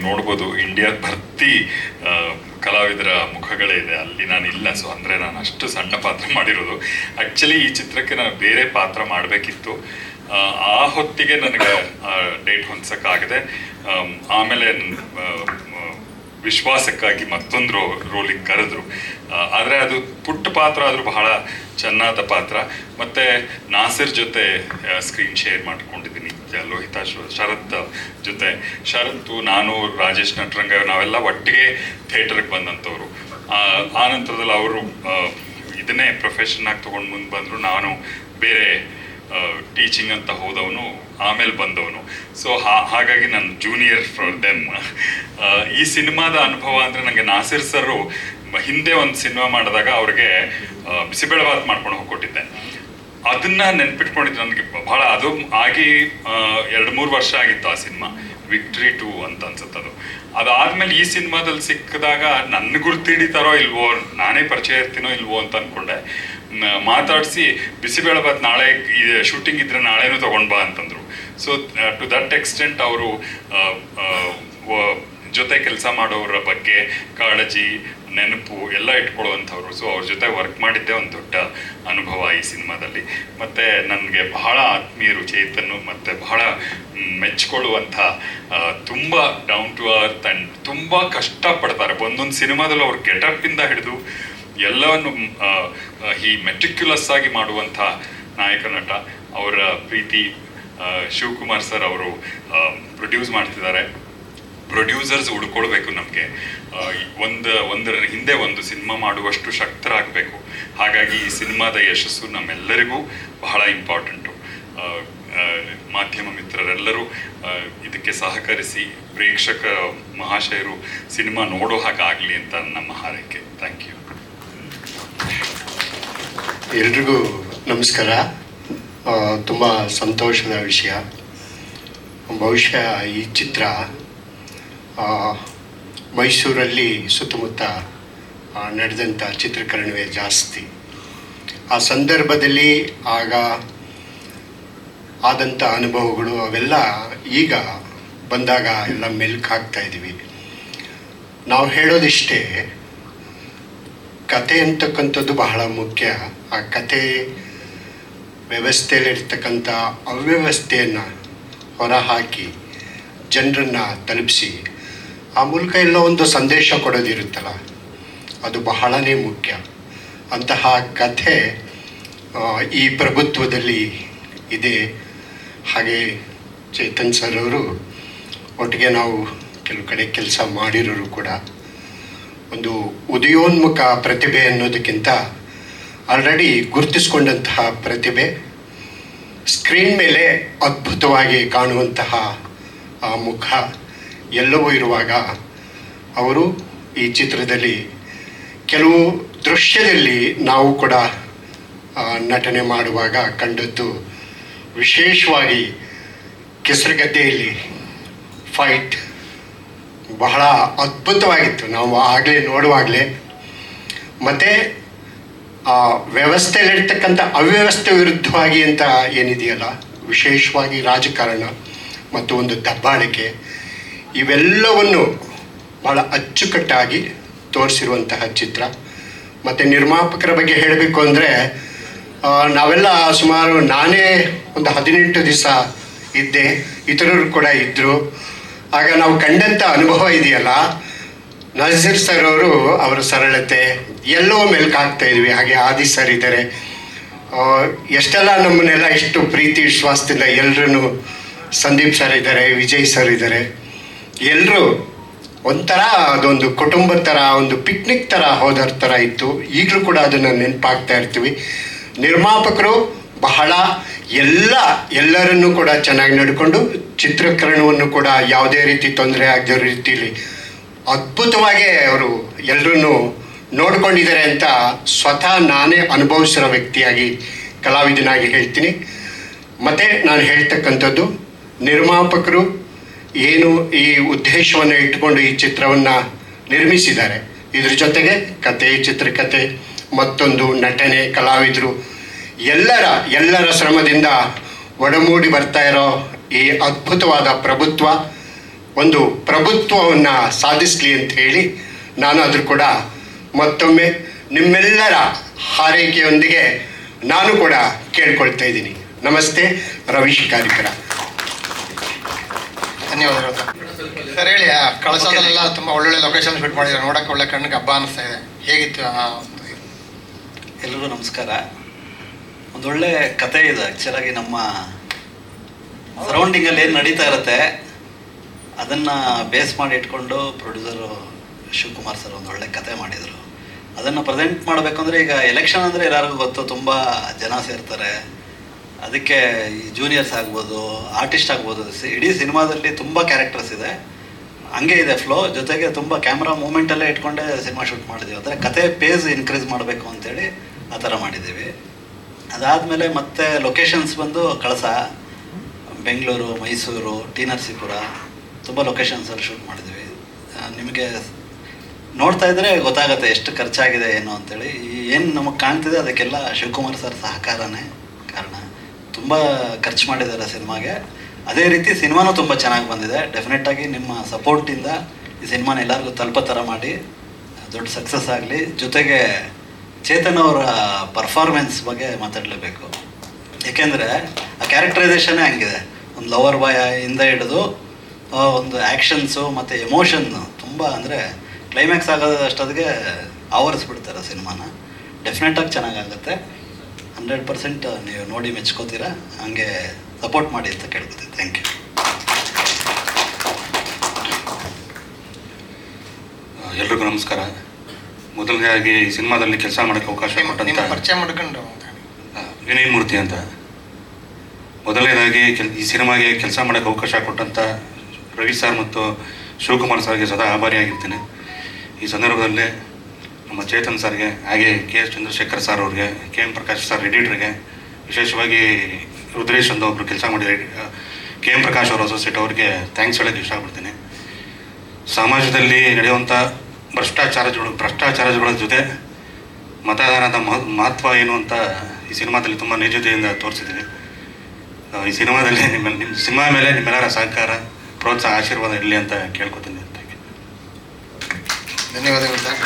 ನೀವು ನೋಡ್ಬೋದು. ಇಂಡಿಯಾ ಭರ್ತಿ ಕಲಾವಿದರ ಮುಖಗಳೇ ಇದೆ. ಅಲ್ಲಿ ನಾನು ಇಲ್ಲ. ಸೊ ಅಂದರೆ ನಾನು ಅಷ್ಟು ಸಣ್ಣ ಪಾತ್ರ ಮಾಡಿರೋದು. ಆ್ಯಕ್ಚುಲಿ ಈ ಚಿತ್ರಕ್ಕೆ ನಾನು ಬೇರೆ ಪಾತ್ರ ಮಾಡಬೇಕಿತ್ತು. ಆ ಹೊತ್ತಿಗೆ ನನಗೆ ಡೇಟ್ ಹೊಂದ್ಸೋಕ್ಕಾಗದೆ ಆಮ್, ಆಮೇಲೆ ವಿಶ್ವಾಸಕ್ಕಾಗಿ ಮತ್ತೊಂದು ರೋಲಿಗೆ ಕರೆದ್ರು. ಆದರೆ ಅದು ಪುಟ್ಟ ಪಾತ್ರ ಆದರೂ ಬಹಳ ಚೆನ್ನಾದ ಪಾತ್ರ. ಮತ್ತು ನಾಸಿರ್ ಜೊತೆ ಸ್ಕ್ರೀನ್ ಶೇರ್ ಮಾಡ್ಕೊಂಡಿದ್ದೀನಿ. ಲೋಹಿತಾ ಶರತ್ ಜೊತೆ ಶರತ್ತು ನಾನು, ರಾಜೇಶ್ ನಟರಂಗ ನಾವೆಲ್ಲ ಒಟ್ಟಿಗೆ ಥಿಯೇಟರ್ಗೆ ಬಂದಂಥವ್ರು. ಆ ನಂತರದಲ್ಲಿ ಅವರು ಇದನ್ನೇ ಪ್ರೊಫೆಷನ್ ಆಗಿ ತೊಗೊಂಡು ಮುಂದೆ ಬಂದರು. ನಾನು ಬೇರೆ ಟೀಚಿಂಗ್ ಅಂತ ಹೋದವನು, ಆಮೇಲೆ ಬಂದವನು. ಸೊ ಹಾಗಾಗಿ ನಾನು ಜೂನಿಯರ್ ಫಾರ್ ದೆಮ್ ಈ ಸಿನಿಮಾದ ಅನುಭವ ಅಂದರೆ ನನಗೆ ನಾಸಿರ್ ಸರು ಹಿಂದೆ ಒಂದು ಸಿನಿಮಾ ಮಾಡಿದಾಗ ಅವ್ರಿಗೆ ಬಿಸಿಬೇಳೆ ಭಾತ್ ಮಾಡ್ಕೊಂಡು ಹೋಗ್ಕೊಟ್ಟಿದ್ದೆ. ಅದನ್ನ ನೆನ್ಪಿಟ್ಕೊಂಡಿದ್ದು ನನಗೆ ಬಹಳ ಅದು ಆಗಿ ಎರಡು ಮೂರು ವರ್ಷ ಆಗಿತ್ತು ಆ ಸಿನಿಮಾ. ವಿಕ್ಟ್ರಿ ಟೂ ಅಂತ ಅನ್ಸುತ್ತೆ ಅದು. ಅದಾದ್ಮೇಲೆ ಈ ಸಿನಿಮಾದಲ್ಲಿ ಸಿಕ್ಕಿದಾಗ ನನ್ನ ಗುರ್ತಿಡಿತಾರೋ ಇಲ್ವೋ, ನಾನೇ ಪರಿಚಯ ಇರ್ತೀನೋ ಇಲ್ವೋ ಅಂತ ಅನ್ಕೊಂಡೆ. ಮಾತಾಡಿಸಿ ಬಿಸಿಬೇಳೆಭಾತ್ ನಾಳೆ ಶೂಟಿಂಗ್ ಇದ್ರೆ ನಾಳೆನೂ ತಗೊಂಡ್ ಬಾ ಅಂತಂದ್ರು. ಸೊ ಟು ದಟ್ ಎಕ್ಸ್ಟೆಂಟ್ ಅವರು ಜೊತೆ ಕೆಲಸ ಮಾಡೋರ ಬಗ್ಗೆ ಕಾಳಜಿ ನೆನಪು ಎಲ್ಲ ಇಟ್ಕೊಳ್ಳುವಂಥವ್ರು. ಸೊ ಅವ್ರ ಜೊತೆ ವರ್ಕ್ ಮಾಡಿದ್ದೆ ಒಂದು ದೊಡ್ಡ ಅನುಭವ ಈ ಸಿನಿಮಾದಲ್ಲಿ. ಮತ್ತು ನನಗೆ ಬಹಳ ಆತ್ಮೀಯರು ಚೇತನ್ನು ಮತ್ತು ಬಹಳ ಮೆಚ್ಕೊಳ್ಳುವಂಥ ತುಂಬ ಡೌನ್ ಟು ಅರ್ತ್ ಆ್ಯಂಡ್ ತುಂಬ ಕಷ್ಟಪಡ್ತಾರೆ. ಒಂದೊಂದು ಸಿನಿಮಾದಲ್ಲಿ ಅವ್ರ ಗೆಟಪ್ಪಿಂದ ಹಿಡಿದು ಎಲ್ಲವನ್ನು ಈ ಮೆಟ್ರಿಕ್ಯುಲಸ್ ಆಗಿ ಮಾಡುವಂಥ ನಾಯಕ ನಟ. ಅವರ ಪ್ರೀತಿ ಶಿವಕುಮಾರ್ ಸರ್ ಅವರು ಪ್ರೊಡ್ಯೂಸ್ ಮಾಡ್ತಿದ್ದಾರೆ. ಪ್ರೊಡ್ಯೂಸರ್ಸ್ ಉಳ್ಕೊಳ್ಬೇಕು ನಮಗೆ. ಒಂದು ಒಂದರ ಹಿಂದೆ ಒಂದು ಸಿನಿಮಾ ಮಾಡುವಷ್ಟು ಶಕ್ತರಾಗಬೇಕು. ಹಾಗಾಗಿ ಈ ಸಿನಿಮಾದ ಯಶಸ್ಸು ನಮ್ಮೆಲ್ಲರಿಗೂ ಬಹಳ ಇಂಪಾರ್ಟೆಂಟು. ಮಾಧ್ಯಮ ಮಿತ್ರರೆಲ್ಲರೂ ಇದಕ್ಕೆ ಸಹಕರಿಸಿ ಪ್ರೇಕ್ಷಕ ಮಹಾಶಯರು ಸಿನಿಮಾ ನೋಡೋ ಹಾಗಾಗಲಿ ಅಂತ ನಮ್ಮ ಹಾರೈಕೆ. Thank you. ಎಲ್ರಿಗೂ ನಮಸ್ಕಾರ. ತುಂಬ ಸಂತೋಷದ ವಿಷಯ. ಬಹುಶಃ ಈ ಚಿತ್ರ ಮೈಸೂರಲ್ಲಿ ಸುತ್ತಮುತ್ತ ನಡೆದಂಥ ಚಿತ್ರೀಕರಣವೇ ಜಾಸ್ತಿ. ಆ ಸಂದರ್ಭದಲ್ಲಿ ಆಗ ಆದಂಥ ಅನುಭವಗಳು ಅವೆಲ್ಲ ಈಗ ಬಂದಾಗ ಎಲ್ಲ ಮೆಲ್ಕ್ ಹಾಕ್ತಾ ಇದ್ದೀವಿ. ನಾವು ಹೇಳೋದಿಷ್ಟೇ, ಕತೆ ಅಂತಕ್ಕಂಥದ್ದು ಬಹಳ ಮುಖ್ಯ. ಆ ಕತೆ ವ್ಯವಸ್ಥೆಯಲ್ಲಿರ್ತಕ್ಕಂಥ ಅವ್ಯವಸ್ಥೆಯನ್ನು ಹೊರಹಾಕಿ ಜನರನ್ನು ತಲುಪಿಸಿ ಆ ಮೂಲಕ ಎಲ್ಲ ಒಂದು ಸಂದೇಶ ಕೊಡೋದಿರುತ್ತಲ್ಲ, ಅದು ಬಹಳನೇ ಮುಖ್ಯ. ಅಂತಹ ಕಥೆ ಈ ಪ್ರಭುತ್ವದಲ್ಲಿ ಇದೆ. ಹಾಗೆ ಚೇತನ್ ಸರ್ ಅವರು ಒಟ್ಟಿಗೆ ನಾವು ಕೆಲವು ಕಡೆ ಕೆಲಸ ಮಾಡಿರೋರು ಕೂಡ ಒಂದು ಉದಯೋನ್ಮುಖ ಪ್ರತಿಭೆ ಅನ್ನೋದಕ್ಕಿಂತ ಆಲ್ರೆಡಿ ಗುರುತಿಸ್ಕೊಂಡಂತಹ ಪ್ರತಿಭೆ, ಸ್ಕ್ರೀನ್ ಮೇಲೆ ಅದ್ಭುತವಾಗಿ ಕಾಣುವಂತಹ ಮುಖ. ಎಲ್ಲವೂ ಇರುವಾಗ ಅವರು ಈ ಚಿತ್ರದಲ್ಲಿ ಕೆಲವು ದೃಶ್ಯದಲ್ಲಿ ನಾವು ಕೂಡ ನಟನೆ ಮಾಡುವಾಗ ಕಂಡದ್ದು ವಿಶೇಷವಾಗಿ ಕೆಸರುಗದ್ದೆಯಲ್ಲಿ ಫೈಟ್ ಬಹಳ ಅದ್ಭುತವಾಗಿತ್ತು. ನಾವು ಆಗಲೇ ನೋಡುವಾಗಲೇ. ಮತ್ತು, ಆ, ವ್ಯವಸ್ಥೆಯಲ್ಲಿರ್ತಕ್ಕಂಥ ಅವ್ಯವಸ್ಥೆ ವಿರುದ್ಧವಾಗಿ ಅಂತ ಏನಿದೆಯಲ್ಲ, ವಿಶೇಷವಾಗಿ ರಾಜಕಾರಣ ಮತ್ತು ಒಂದು ದಬ್ಬಾಳಿಕೆ ಇವೆಲ್ಲವನ್ನು ಭಾಳ ಅಚ್ಚುಕಟ್ಟಾಗಿ ತೋರಿಸಿರುವಂತಹ ಚಿತ್ರ. ಮತ್ತು ನಿರ್ಮಾಪಕರ ಬಗ್ಗೆ ಹೇಳಬೇಕು ಅಂದರೆ ನಾವೆಲ್ಲ ಸುಮಾರು ನಾನೇ ಒಂದು ಹದಿನೆಂಟು ದಿವಸ ಇದ್ದೆ. ಇತರರು ಕೂಡ ಇದ್ದರು ಆಗ ನಾವು ಕಂಡಂಥ ಅನುಭವ ಇದೆಯಲ್ಲ, ನಜೀರ್ ಸರ್ ಅವರು ಅವರ ಸರಳತೆ, ಎಲ್ಲೋ ಮೆಲ್ಕು ಇದ್ವಿ, ಹಾಗೆ ಆದಿ ಸರ್ ಇದ್ದಾರೆ. ಎಷ್ಟೆಲ್ಲ ನಮ್ಮನ್ನೆಲ್ಲ ಎಷ್ಟು ಪ್ರೀತಿ, ವಿಶ್ವಾಸದಿಂದ ಎಲ್ಲರೂ ಸಂದೀಪ್ ಸರ್ ಇದ್ದಾರೆ, ವಿಜಯ್ ಸರ್ ಇದ್ದಾರೆ. ಎಲ್ಲರೂ ಒಂಥರ ಅದೊಂದು ಕುಟುಂಬದ ಥರ ಒಂದು ಪಿಕ್ನಿಕ್ ಥರ ಹೋದರ ಥರ ಇತ್ತು. ಈಗಲೂ ಕೂಡ ಅದನ್ನು ನೆನಪಾಗ್ತಾ ಇರ್ತೀವಿ. ನಿರ್ಮಾಪಕರು ಬಹಳ ಎಲ್ಲ, ಎಲ್ಲರನ್ನೂ ಕೂಡ ಚೆನ್ನಾಗಿ ನಡ್ಕೊಂಡು ಚಿತ್ರೀಕರಣವನ್ನು ಕೂಡ ಯಾವುದೇ ರೀತಿ ತೊಂದರೆ ಆಗದ ರೀತಿಯಲ್ಲಿ ಅದ್ಭುತವಾಗಿ ಅವರು ಎಲ್ಲರನ್ನೂ ನೋಡ್ಕೊಂಡಿದ್ದಾರೆ ಅಂತ ಸ್ವತಃ ನಾನೇ ಅನುಭವಿಸಿರೋ ವ್ಯಕ್ತಿಯಾಗಿ ಕಲಾವಿದನಾಗಿ ಹೇಳ್ತೀನಿ. ಮತ್ತು ನಾನು ಹೇಳ್ತಕ್ಕಂಥದ್ದು, ನಿರ್ಮಾಪಕರು ಏನು ಈ ಉದ್ದೇಶವನ್ನು ಇಟ್ಟುಕೊಂಡು ಈ ಚಿತ್ರವನ್ನು ನಿರ್ಮಿಸಿದ್ದಾರೆ. ಇದ್ರ ಜೊತೆಗೆ ಕತೆ, ಚಿತ್ರಕತೆ, ಮತ್ತೊಂದು ನಟನೆ, ಕಲಾವಿದರು, ಎಲ್ಲರ ಎಲ್ಲರ ಶ್ರಮದಿಂದ ಒಡಮೂಡಿ ಬರ್ತಾ ಇರೋ ಈ ಅದ್ಭುತವಾದ ಪ್ರಭುತ್ವ, ಒಂದು ಪ್ರಭುತ್ವವನ್ನು ಸಾಧಿಸಲಿ ಅಂತ ಹೇಳಿ ನಾನು ಅದ್ರ ಕೂಡ ಮತ್ತೊಮ್ಮೆ ನಿಮ್ಮೆಲ್ಲರ ಹಾರೈಕೆಯೊಂದಿಗೆ ನಾನು ಕೂಡ ಕೇಳ್ಕೊಳ್ತಾ ಇದ್ದೀನಿ. ನಮಸ್ತೆ ರವೀಶ್ ಶಿಕಾರಿಕರ. ಧನ್ಯವಾದಗಳು. ಸರ್, ಹೇಳಿ ಕಳಸದಲ್ಲೆಲ್ಲ ತುಂಬಾ ಒಳ್ಳೊಳ್ಳೆ ಲೊಕೇಶನ್ ಫಿಟ್ ಮಾಡಿದ್ರು ನೋಡಕ್ಕೆ ಒಳ್ಳೆ ಕಣ್ಣಿಗೆ ಹಬ್ಬ ಅನಿಸ್ತಾ ಇದೆ. ಹೇಗಿತ್ತು, ಆ, ಒಂದು? ಎಲ್ರಿಗೂ ನಮಸ್ಕಾರ. ಒಂದೊಳ್ಳೆ ಕತೆ ಇದೆ ಆ್ಯಕ್ಚುಲಾಗಿ ನಮ್ಮ ಸರೌಂಡಿಂಗಲ್ಲಿ ಏನು ನಡೀತಾ ಇರುತ್ತೆ, ಅದನ್ನು ಬೇಸ್ ಮಾಡಿ ಇಟ್ಕೊಂಡು ಪ್ರೊಡ್ಯೂಸರು ಶಿವಕುಮಾರ್ ಸರ್ ಒಂದು ಒಳ್ಳೆ ಕತೆ ಮಾಡಿದರು. ಅದನ್ನು ಪ್ರೆಸೆಂಟ್ ಮಾಡಬೇಕು ಅಂದರೆ ಈಗ ಎಲೆಕ್ಷನ್ ಅಂದರೆ ಎಲ್ಲರಿಗೂ ಗೊತ್ತು, ತುಂಬ ಜನ ಸೇರ್ತಾರೆ. ಅದಕ್ಕೆ ಈ ಜೂನಿಯರ್ಸ್ ಆಗ್ಬೋದು ಆರ್ಟಿಸ್ಟ್ ಆಗ್ಬೋದು ಇಡೀ ಸಿನಿಮಾದಲ್ಲಿ ತುಂಬ ಕ್ಯಾರೆಕ್ಟರ್ಸ್ ಇದೆ. ಹಂಗೆ ಇದೆ ಫ್ಲೋ ಜೊತೆಗೆ ತುಂಬ ಕ್ಯಾಮ್ರಾ ಮೂಮೆಂಟಲ್ಲೇ ಇಟ್ಕೊಂಡೆ ಸಿನಿಮಾ ಶೂಟ್ ಮಾಡಿದ್ದೀವಿ ಅಂದರೆ ಕತೆ ಪೇಜ್ ಇನ್ಕ್ರೀಸ್ ಮಾಡಬೇಕು ಅಂತೇಳಿ ಆ ಥರ ಮಾಡಿದ್ದೀವಿ ಅದಾದಮೇಲೆ ಮತ್ತೆ ಲೊಕೇಶನ್ಸ್ ಬಂದು ಕಳಸ, ಬೆಂಗಳೂರು, ಮೈಸೂರು, ಟಿ ನರಸೀಪುರ ತುಂಬ ಲೊಕೇಶನ್ಸಲ್ಲಿ ಶೂಟ್ ಮಾಡಿದ್ವಿ. ನಿಮಗೆ ನೋಡ್ತಾ ಇದ್ರೆ ಗೊತ್ತಾಗುತ್ತೆ ಎಷ್ಟು ಖರ್ಚಾಗಿದೆ, ಏನು ಅಂತೇಳಿ. ಏನು ನಮಗೆ ಕಾಣ್ತಿದೆ ಅದಕ್ಕೆಲ್ಲ ಶಿವಕುಮಾರ್ ಸರ್ ಸಹಕಾರನೇ ಕಾರಣ. ತುಂಬ ಖರ್ಚು ಮಾಡಿದ್ದಾರೆ ಸಿನಿಮಾಗೆ. ಅದೇ ರೀತಿ ಸಿನಿಮಾನು ತುಂಬ ಚೆನ್ನಾಗಿ ಬಂದಿದೆ. ಡೆಫಿನೆಟ್ಟಾಗಿ ನಿಮ್ಮ ಸಪೋರ್ಟಿಂದ ಈ ಸಿನಿಮಾನ ಎಲ್ಲರಿಗೂ ತಲುಪೋ ಥರ ಮಾಡಿ. ದೊಡ್ಡ ಸಕ್ಸಸ್ ಆಗಲಿ. ಜೊತೆಗೆ ಚೇತನ್ ಅವರ ಪರ್ಫಾರ್ಮೆನ್ಸ್ ಬಗ್ಗೆ ಮಾತಾಡಲೇಬೇಕು. ಏಕೆಂದರೆ ಆ ಕ್ಯಾರೆಕ್ಟರೈಸೇಷನ್ನೇ ಹಂಗಿದೆ. ಒಂದು ಲವರ್ ಬಾಯ ಇಂದ ಹಿಡಿದು ಒಂದು ಆ್ಯಕ್ಷನ್ಸು ಮತ್ತು ಎಮೋಷನ್ನು ತುಂಬ ಅಂದರೆ ಕ್ಲೈಮ್ಯಾಕ್ಸ್ ಆಗೋದಷ್ಟೊತ್ತಿಗೆ ಆವರಿಸ್ಬಿಡ್ತಾರೆ ಸಿನಿಮಾನ. ಡೆಫಿನೆಟಾಗಿ ಚೆನ್ನಾಗಾಗುತ್ತೆ. ಹಂಡ್ರೆಡ್ ಪರ್ಸೆಂಟ್ ನೀವು ನೋಡಿ ಮೆಚ್ಕೋತೀರಾ? ಹಂಗೆ ಸಪೋರ್ಟ್ ಮಾಡಿ ಅಂತ ಕೇಳ್ಕೊತೀನಿ. ಥ್ಯಾಂಕ್ ಯು ಎಲ್ರಿಗೂ ನಮಸ್ಕಾರ. ಮೊದಲನೇದಾಗಿ ಈ ಸಿನಿಮಾದಲ್ಲಿ ಕೆಲಸ ಮಾಡೋಕ್ಕೆ ಅವಕಾಶ ಕೊಟ್ಟಂತ ನಿಮ್ಮ ಪರಿಚಯ ಮಾಡ್ಕೊಂಡು. ವಿನಯ್ ಮೂರ್ತಿ ಅಂತ. ಮೊದಲನೇದಾಗಿ ಕೆಲ್ ಈ ಸಿನಿಮಾಗೆ ಕೆಲಸ ಮಾಡೋಕ್ಕೆ ಅವಕಾಶ ಕೊಟ್ಟಂತ ರವಿ ಸರ್ ಮತ್ತು ಶಿವಕುಮಾರ್ ಸರ್ಗೆ ಸದಾ ಆಭಾರಿಯಾಗಿರ್ತೇನೆ. ಈ ಸಂದರ್ಭದಲ್ಲಿ ನಮ್ಮ ಚೇತನ್ ಸರ್ಗೆ, ಹಾಗೆ ಕೆ ಎಸ್ ಚಂದ್ರಶೇಖರ್ ಸರ್ ಅವ್ರಿಗೆ, ಕೆ ಎಂ ಪ್ರಕಾಶ್ ಸರ್ ಎಡಿಟ್ರಿಗೆ ವಿಶೇಷವಾಗಿ ರುದ್ರೇಶ್ ಅಂತ ಒಬ್ಬರು ಕೆಲಸ ಮಾಡಿದ ಕೆ ಎಂ ಪ್ರಕಾಶ್ ಅವರು ಅಸೋಸಿಯೇಟ್ ಅವ್ರಿಗೆ ಥ್ಯಾಂಕ್ಸ್ ಹೇಳೋಕ್ಕೆ ಇಷ್ಟಪಡ್ತೀನಿ. ಸಮಾಜದಲ್ಲಿ ನಡೆಯುವಂಥ ಭ್ರಷ್ಟಾಚಾರಗಳು, ಭ್ರಷ್ಟಾಚಾರಗಳ ಜೊತೆ ಮತದಾನದ ಮಹ- ಮಹತ್ವ ಏನು ಅಂತ ಈ ಸಿನಿಮಾದಲ್ಲಿ ತುಂಬ ನಿಜತೆಯಿಂದ ತೋರಿಸಿದ್ದೀನಿ ಈ ಸಿನಿಮಾದಲ್ಲಿ ನಿಮ್ಮ ನಿಮ್ಮ ಸಿನಿಮಾ ಮೇಲೆ ನಿಮ್ಮೆಲ್ಲರ ಸಹಕಾರ, ಪ್ರೋತ್ಸಾಹ, ಆಶೀರ್ವಾದ ಇರಲಿ ಅಂತ ಕೇಳ್ಕೊತೀನಿ ಧನ್ಯವಾದಗಳು ಸರ್